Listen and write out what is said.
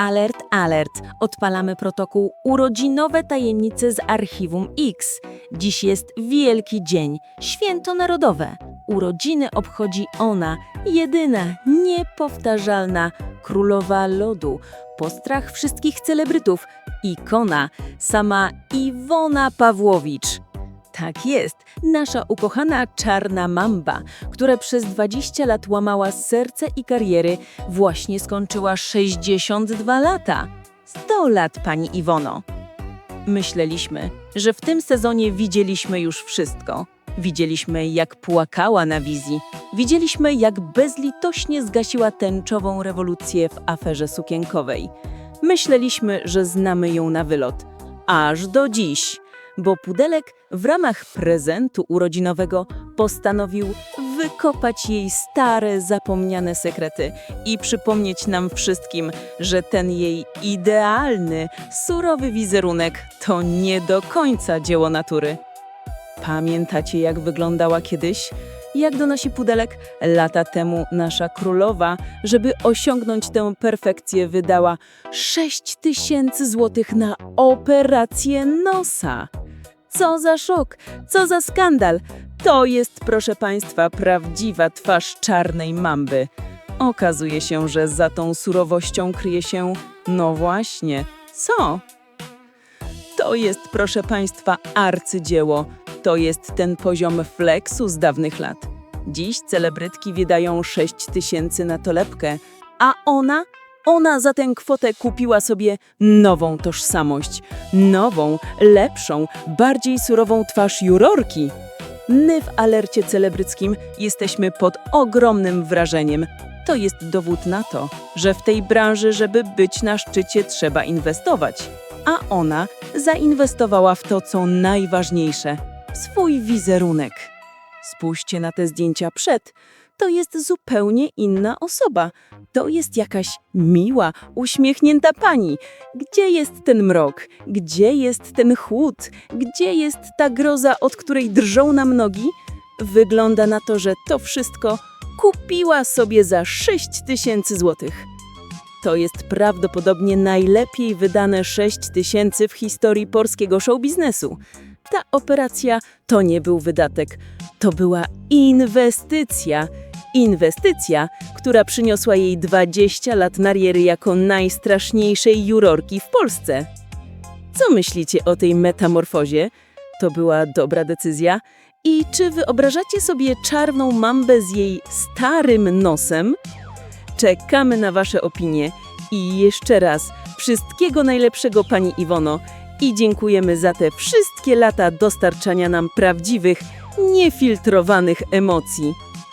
Alert, alert! Odpalamy protokół Urodzinowe tajemnice z Archiwum X. Dziś jest wielki dzień, święto narodowe. Urodziny obchodzi ona, jedyna, niepowtarzalna królowa lodu, postrach wszystkich celebrytów, ikona, sama Iwona Pawłowicz. Tak jest, nasza ukochana czarna mamba, która przez 20 lat łamała serce i kariery, właśnie skończyła 62 lata. 100 lat, pani Iwono. Myśleliśmy, że w tym sezonie widzieliśmy już wszystko. Widzieliśmy, jak płakała na wizji. Widzieliśmy, jak bezlitośnie zgasiła tęczową rewolucję w aferze sukienkowej. Myśleliśmy, że znamy ją na wylot. Aż do dziś bo Pudelek w ramach prezentu urodzinowego postanowił wykopać jej stare, zapomniane sekrety i przypomnieć nam wszystkim, że ten jej idealny, surowy wizerunek to nie do końca dzieło natury. Pamiętacie, jak wyglądała kiedyś? Jak donosi Pudelek, lata temu nasza królowa, żeby osiągnąć tę perfekcję, wydała 6 tysięcy złotych na operację nosa. Co za szok, co za skandal! To jest, proszę Państwa, prawdziwa twarz czarnej mamby. Okazuje się, że za tą surowością kryje się, no właśnie, co? To jest, proszę Państwa, arcydzieło. To jest ten poziom flexu z dawnych lat. Dziś celebrytki wydają 6 tysięcy na tolepkę, a ona, ona za tę kwotę kupiła sobie nową tożsamość, nową, lepszą, bardziej surową twarz jurorki. My w alercie celebryckim jesteśmy pod ogromnym wrażeniem. To jest dowód na to, że w tej branży, żeby być na szczycie, trzeba inwestować. A ona zainwestowała w to, co najważniejsze swój wizerunek. Spójrzcie na te zdjęcia przed. To jest zupełnie inna osoba. To jest jakaś miła, uśmiechnięta pani. Gdzie jest ten mrok? Gdzie jest ten chłód? Gdzie jest ta groza, od której drżą nam nogi? Wygląda na to, że to wszystko kupiła sobie za 6 tysięcy złotych. To jest prawdopodobnie najlepiej wydane 6 tysięcy w historii polskiego showbiznesu. Ta operacja to nie był wydatek, to była inwestycja. Inwestycja, która przyniosła jej 20 lat kariery jako najstraszniejszej jurorki w Polsce. Co myślicie o tej metamorfozie? To była dobra decyzja? I czy wyobrażacie sobie czarną mambę z jej starym nosem? Czekamy na Wasze opinie i jeszcze raz wszystkiego najlepszego Pani Iwono i dziękujemy za te wszystkie lata dostarczania nam prawdziwych, niefiltrowanych emocji.